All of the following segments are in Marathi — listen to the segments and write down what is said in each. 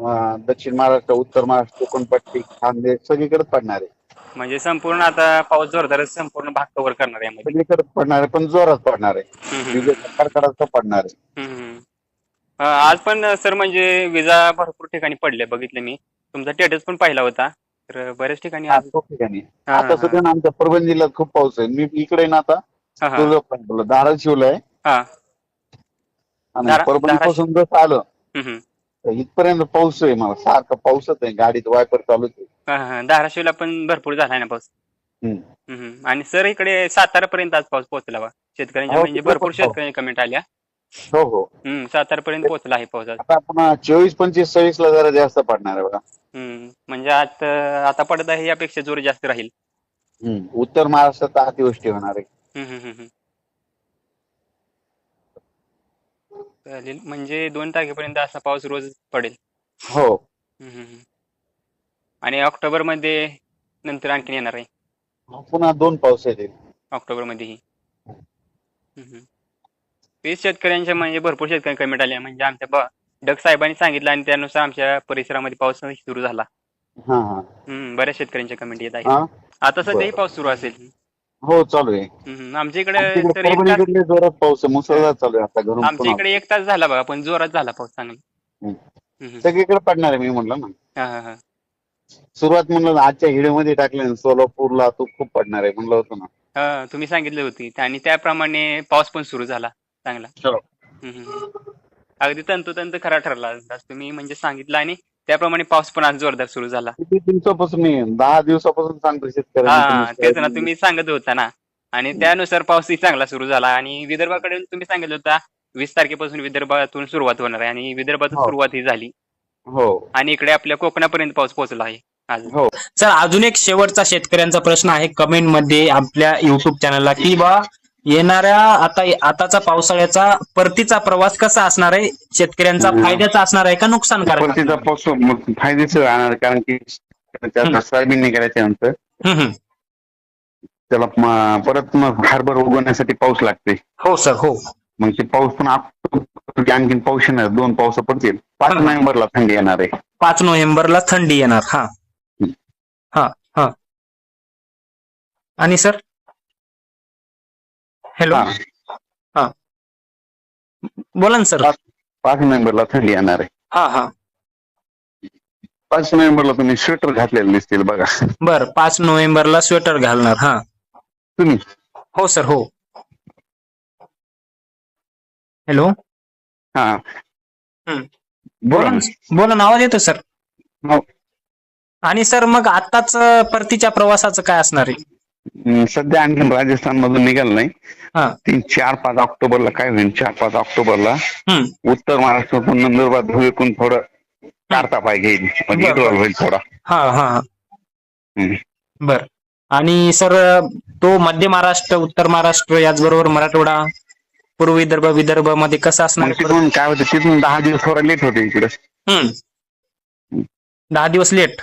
दक्षिण महाराष्ट्र उत्तर महाराष्ट्र कोकणपट्टी खानदेश सगळीकडे पडणार. आहे म्हणजे संपूर्ण आता पाऊस जोरदार सपूर्ण भाग कव्हर करणार आहे यामध्ये. सगळीकडे पडणार आहे पण जोरात पडणार. आहे हम्म, हम्म, विजेचा कडकडाट पडणार. आहे हम्म, हम्म. अं, आज पण सर म्हणजे विजा भरपूर ठिकाणी पडले बघितले मी. तुमचा स्टेटस पण पाहिला होता. तर बऱ्याच ठिकाणी आज आज खूप ठिकाणी. हा, आता हा, सध्या ना आमच्या परभणी जिल्ह्यात खूप पाऊस आहे. मी इकडे ना आता हा, हा, तुळजापूरला धाराशिवला आहे. हा. आणि धारा- परभणी पासून जसं आलं हम्म, हम्म. इथपर्यंत पाऊस आहे मला सारखा पाऊसच आहे गाडीत वायपर चालूच आहे हा. धाराशिवला पण भरपूर झालाय ना पाऊस हम्म. हम्म, हम्म. आणि सर इकडे सातारा पर्यंत आज पाऊस पोहोचला बा शेतकऱ्यांच्या हो, म्हणजे तिकडे भरपूर पण पाऊस. शेतकऱ्यांच्या कमेंट आल्या हो हो सातारा पर्यंत पोहोचला आहे पाऊस आज आता पुन्हा चोवीस पंचवीस सव्वीस ला जरा जास्त पडणार आहे बघा हम्म. म्हणजे आज अं, आता पडत आहे यापेक्षा जोर जास्त राहील हम्म. उत्तर महाराष्ट्रात अतिवृष्टी होणार आहे हम्म, हम्म, हम्म. चालेल म्हणजे दोन तारखेपर्यंत असा पाऊस रोज पडेल. हो. हम्म, हम्म, हम्म. आणि ऑक्टोबरमध्ये नंतर आणखीन येणार आहे. पुन्हा दोन पाऊस येतील. ऑक्टोबर मध्येही हम्म, हम्म. तेच शेतकऱ्यांच्या म्हणजे भरपूर शेतकरी कमेंट आल्या म्हणजे आमच्या ब- डग साहेबांनी सांगितलं आणि त्यानुसार आमच्या परिसरामध्ये पाऊस सुरू झाला. हा हा. हम्म, बऱ्याच शेतकऱ्यांच्या कमेंट येत आहेत. हा? आता सध्याही बरं. पाऊस सुरू असेल. हो चालू आहे हम्म. आमच्या इकडे आमच्या तर इकडे एक तास परभणीकडले जोरात पाऊस आहे मुसळधार चालू आहे आता घरून आमच्या पुन्हा इकडे एक तास झाला बघा पण जोरात झाला पाऊस चांगला हम्म. हम्म, हम्म. सगळीकडे पडणार आहे मी म्हणलं ना हा, हा, हा. सुरुवात म्हणलं ना, आजच्या हिडिओमध्ये टाकले ना सोलापूरला तू खूप पडणार आहे म्हणलं होतं ना हा, तुम्ही सांगितले होती आणि त्याप्रमाणे पाऊस पण सुरू झाला चांगला हो. हम्म, हम्म, हम्म. अगदी तंतोतंत खरा ठरला तुम्ही म्हणजे सांगितलं आणि त्याप्रमाणे पाऊस पण आज जोरदार सुरू झाला. किती दिवसापासून मी दहा दिवसापासून सांगतो हा शेतकऱ्यांना तेच ना तुम्ही सांगत होता ना. आणि त्यानुसार पाऊसही चांगला सुरू झाला. आणि विदर्भाकडे तुम्ही सांगितलं होता वीस तारखेपासून विदर्भातून सुरुवात होणार आहे आणि विदर्भातून हो. सुरुवात ही झाली. हो. आणि इकडे आपल्या कोकणापर्यंत पाऊस पोहोचला आहे आज. हो. सर अजून एक शेवटचा शेतकऱ्यांचा प्रश्न आहे कमेंटमध्ये आपल्या युट्यूब चॅनलला की बा येणाऱ्या आता आताचा पावसाळ्याचा परतीचा प्रवास कसा असणार आहे शेतकऱ्यांचा हम्म. फायद्याचा असणार आहे का नुकसानकारक परतीचा पाऊस मग फायदेशीर राहणार कारण की त्यात सोयाबीन निघाल्याच्या नंतर आहे? हम्म, हम्म. त्याला म- परत मग हार्बर उगवण्यासाठी पाऊस लागते हो सर हो मग ते पाऊस पण ऑक्टोबर आणखीन पाऊस येणार दोन पाऊस पडतील पाच हा. नोव्हेंबरला थंडी येणार आहे पाच नोव्हेंबरला थंडी येणार हा. हा हा आणि सर हॅलो. हा. बोला ना सर. पाच नोव्हेंबरला थंडी येणार आहे. हा हा. पाच नोव्हेंबरला तुम्ही स्वेटर घातलेले दिसतील बघा. बर पाच नोव्हेंबरला स्वेटर घालणार हा. तुम्ही? हो सर हो. हॅलो. हा. हम्म. बोला बोला ना. ना बोला ना आवाज येतो सर. हो. आणि सर मग आताच परतीच्या प्रवासाचं काय असणार आहे? सध्या आणखीन राजस्थान मधून निघाल नाही. हा. तीन चार पाच ऑक्टोबरला काय होईल? चार पाच ऑक्टोबरला उत्तर महाराष्ट्रातून नंदुरबार धुळेकून थोडं काढता इकडं बरं. होईल थोडा. हा हा. बर. आणि सर तो मध्य महाराष्ट्र उत्तर महाराष्ट्र याचबरोबर मराठवाडा पूर्व विदर्भ विदर्भमध्ये कसं असणार? तिथून काय होतं? तिथून दहा दिवस थोडा लेट होते इकडे. दहा दिवस लेट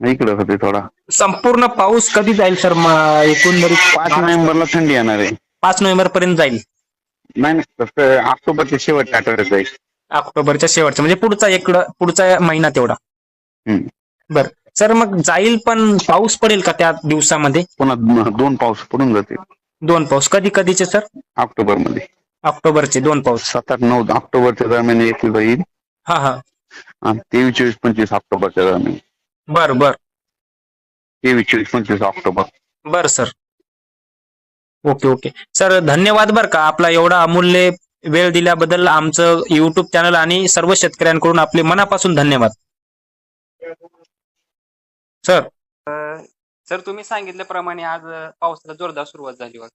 इकडे होते थोडा. संपूर्ण पाऊस कधी जाईल सर? म- एकंदरीत पाच नोव्हेंबरला थंडी येणार आहे. पाच नोव्हेंबर पर्यंत जाईल. नाही नाही तसं ऑक्टोबरच्या शेवटच्या आठवड्यात जाईल. ऑक्टोबरच्या शेवटच्या म्हणजे पुढचा एक पुढचा महिना तेवढा. हम्म. बर. सर मग जाईल पण पाऊस पडेल का त्या दिवसामध्ये? पुन्हा दोन- दोन पाऊस पडून जाते दोन पाऊस. कधी कधीचे सर? ऑक्टोबरमध्ये ऑक्टोबरचे दोन पाऊस. सात आठ नऊ ऑक्टोबरच्या दरम्यान येतील येईल. हा हा. आणि तेवीस चोवीस पंचवीस ऑक्टोबरच्या दरम्यान. बर बर. तेवीस चोवीस पंचवीस ऑक्टोबर. बर सर. Okay okay. सर धन्यवाद बर का आपला एवढा अमूल्य वेळ दिल्याबद्दल आमचं युट्यूब चॅनल आणि सर्व शेतकऱ्यांकडून आपले मनापासून धन्यवाद. सर. सर तुम्ही सांगितल्याप्रमाणे आज पावसाला जोरदार सुरुवात झाली होती